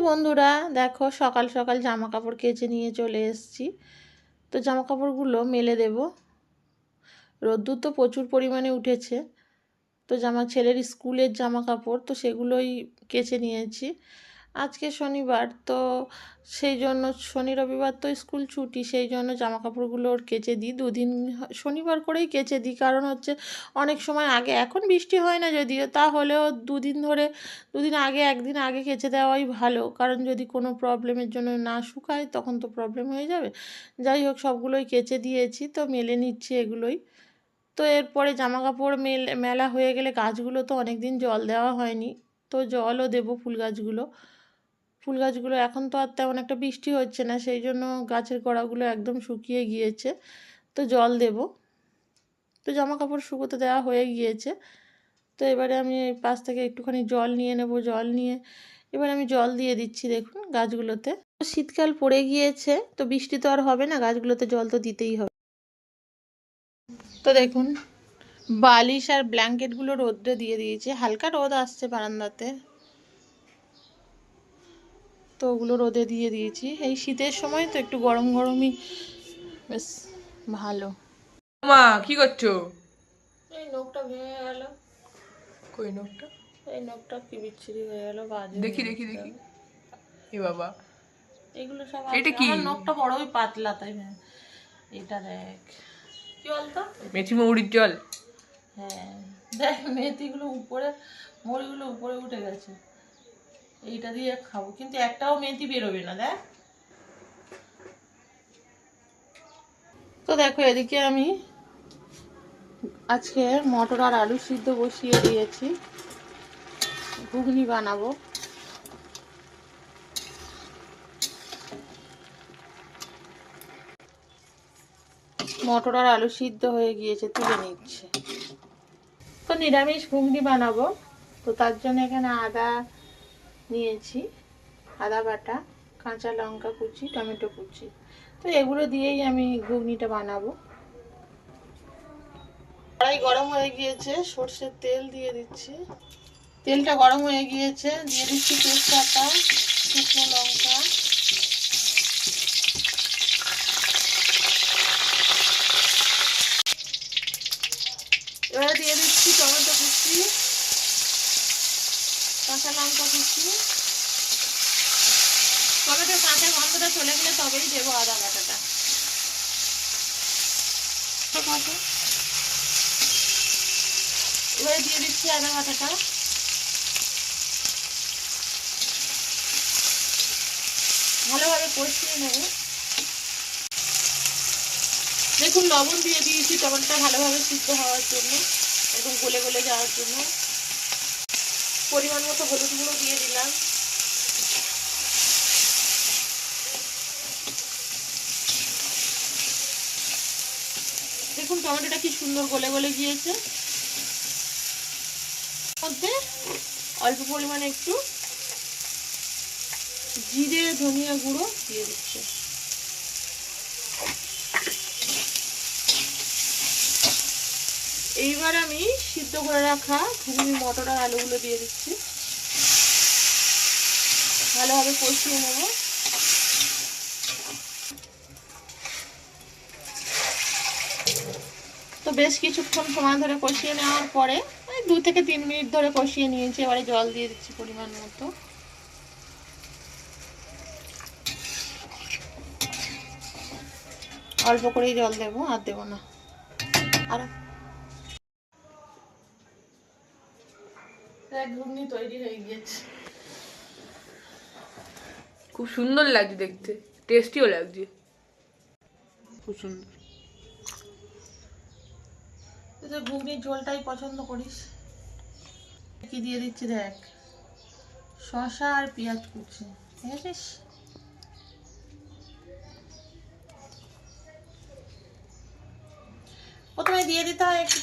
বন্ধুরা, দেখো সকাল সকাল জামা কাপড় কেচে নিয়ে চলে এসেছি। তো জামা কাপড়গুলো মেলে দেব। রোদ্দুর তো প্রচুর পরিমাণে উঠেছে। তো জামা ছেলের স্কুলের জামা কাপড় তো সেগুলোই কেচে নিয়েছি। আজকে শনিবার, তো সেই জন্য শনি রবিবার তো স্কুল ছুটি, সেই জন্য জামা কাপড়গুলো ওর কেচে দিই। দুদিন শনিবার করেই কেচে দিই, কারণ হচ্ছে অনেক সময় আগে, এখন বৃষ্টি হয় না যদিও, তাহলেও দুদিন ধরে, দুদিন আগে, একদিন আগে কেচে দেওয়াই ভালো। কারণ যদি কোনো প্রবলেমের জন্য না শুকায়, তখন তো প্রবলেম হয়ে যাবে। যাই হোক, সবগুলোই কেচে দিয়েছি, তো মেলে নিচ্ছি এগুলোই। তো এরপরে জামা কাপড় মেল, মেলা হয়ে গেলে গাছগুলো তো অনেক দিন জল দেওয়া হয়নি, তো জলও দেবো ফুল গাছগুলো। ফুল গাছগুলো এখন তো আর তেমন একটা বৃষ্টি হচ্ছে না, সেই জন্য গাছের গোড়াগুলো একদম শুকিয়ে গিয়েছে। তো জল দেব। তো জামা কাপড় শুকোতে দেওয়া হয়ে গিয়েছে। তো এবারে আমি পাশ থেকে একটুখানি জল নিয়ে নেব, জল নিয়ে। এবার আমি জল দিয়ে দিচ্ছি দেখুন গাছগুলোতে। শীতকাল পড়ে গিয়েছে, তো বৃষ্টি তো আর হবে না, গাছগুলোতে জল তো দিতেই হবে। তো দেখুন, বালিশ আর ব্ল্যাঙ্কেটগুলো রোদ্রে দিয়ে দিয়েছি। হালকা রোদ আসছে বারান্দাতে। তো ওগুলো রোদে দিয়ে দিয়েছি। এই শীতের সময় তো একটু গরম গরমই বেশ ভালো। মা কি করছ? এই নখটা ভেঙে গেল। কই নোকটা এই নখটা কি বিচ্ছিরি হয়ে গেল বাজে দেখি দেখি দেখি। এ বাবা। এগুলো সব এটা কি? নখটা বড়ই পাতলা তাই এটা দেখ। কি বলতো? মেথি মৌরির জল। হ্যাঁ। দেখ মেথিগুলো উপরে মরিগুলো উপরে উঠে গেছে। এইটা দিয়ে খাব। কিন্তু একটাও মেথি বেরোবে না, দেখ। তো দেখো, এদিকে আমি আজকে মটর আর আলু সিদ্ধ বসিয়ে দিয়েছি। ঘুগনি বানাবো। মটর আর আলু সিদ্ধ হয়ে গিয়েছে, তুলে নিচ্ছে। তো নিরামিষ ঘুগনি বানাবো। তো তার জন্য এখানে আদা নিয়েছি আদা বাটা, কাঁচা লঙ্কা কুচি, টমেটো কুচি। তো এগুলো দিয়েই আমি ঘুগনিটা বানাবো। কড়াই গরম হয়ে গিয়েছে, সর্ষের তেল দিয়ে দিচ্ছি। তেলটা গরম হয়ে গিয়েছে, দিয়ে দিচ্ছি তেজপাতা, শুকনো লঙ্কা। এবারে দিয়ে দিচ্ছি টমেটো কুচি। কাঁচা লঙ্কা কুচি টমেটোর কাঁচা গন্ধটা চলে গেলে তবেই দেবো আদা বাটাটা। এবারে দিয়ে দিচ্ছি আদা বাটাটা। ভালোভাবে কষিয়ে নেব। দেখুন লবণ দিয়ে দিয়েছি টমেটোটা ভালোভাবে সিদ্ধ হওয়ার জন্য একদম গলে গলে যাওয়ার জন্য। পরিমাণ মতো হলুদ গুঁড়ো দিয়ে দিলাম। দেখুন, টমেটোটা কি সুন্দর গলে গলে গিয়েছে। মধ্যে অল্প পরিমাণে একটু জিরে, ধনিয়া গুঁড়ো দিয়ে দিচ্ছে। এইবার আমি সিদ্ধ করে রাখা ঘুগনি, মটর আর আলুগুলো দিয়ে দিচ্ছি। ভালোভাবে কষিয়ে নেব। তো বেশ কিছুক্ষণ সময় ধরে কষিয়ে নেওয়ার পরে দু থেকে তিন মিনিট ধরে কষিয়ে নিয়েছি। এবারে জল দিয়ে দিচ্ছি পরিমাণ মতো। অল্প করেই জল দেবো, আর দেবো না। আর ঘুগনি তৈরি হয়ে গিয়েছে। খুব সুন্দর লাগছে দেখতে। টেস্টিও লাগছে। খুব সুন্দর। তুই তো ঘুগনির ঝোলটাই পছন্দ করিস। কি দিয়ে দিচ্ছি দেখ। শসা আর পেঁয়াজ কুচি। দেখেছিস প্রথমে দিয়ে দিতে হয় একটু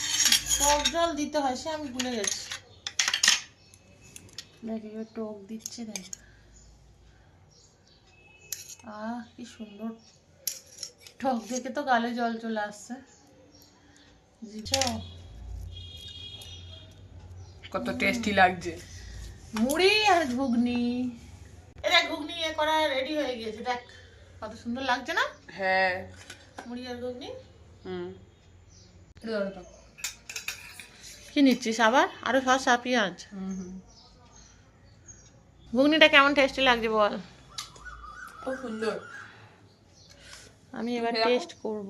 টক জল দিতে হয় সে আমি ভুলে গেছি। দেখ এবার টক দিচ্ছে দেখ। আহ কি সুন্দর। টক দেখে তো গালে জল চলে আসছে। কত টেস্টি লাগছে। মুড়ি আর ঘুগনি। এটা ঘুগনি এ করা রেডি হয়ে গেছে দেখ কত সুন্দর লাগছে না? হ্যাঁ। মুড়ি আর ঘুগনি? হুম। কি নিচ্ছিস আবার? আরও সস আর পেঁয়াজ হুম হুম। ঘুগনিটা কেমন টেস্টি লাগছে বল? খুব সুন্দর। আমি এবার টেস্ট করব।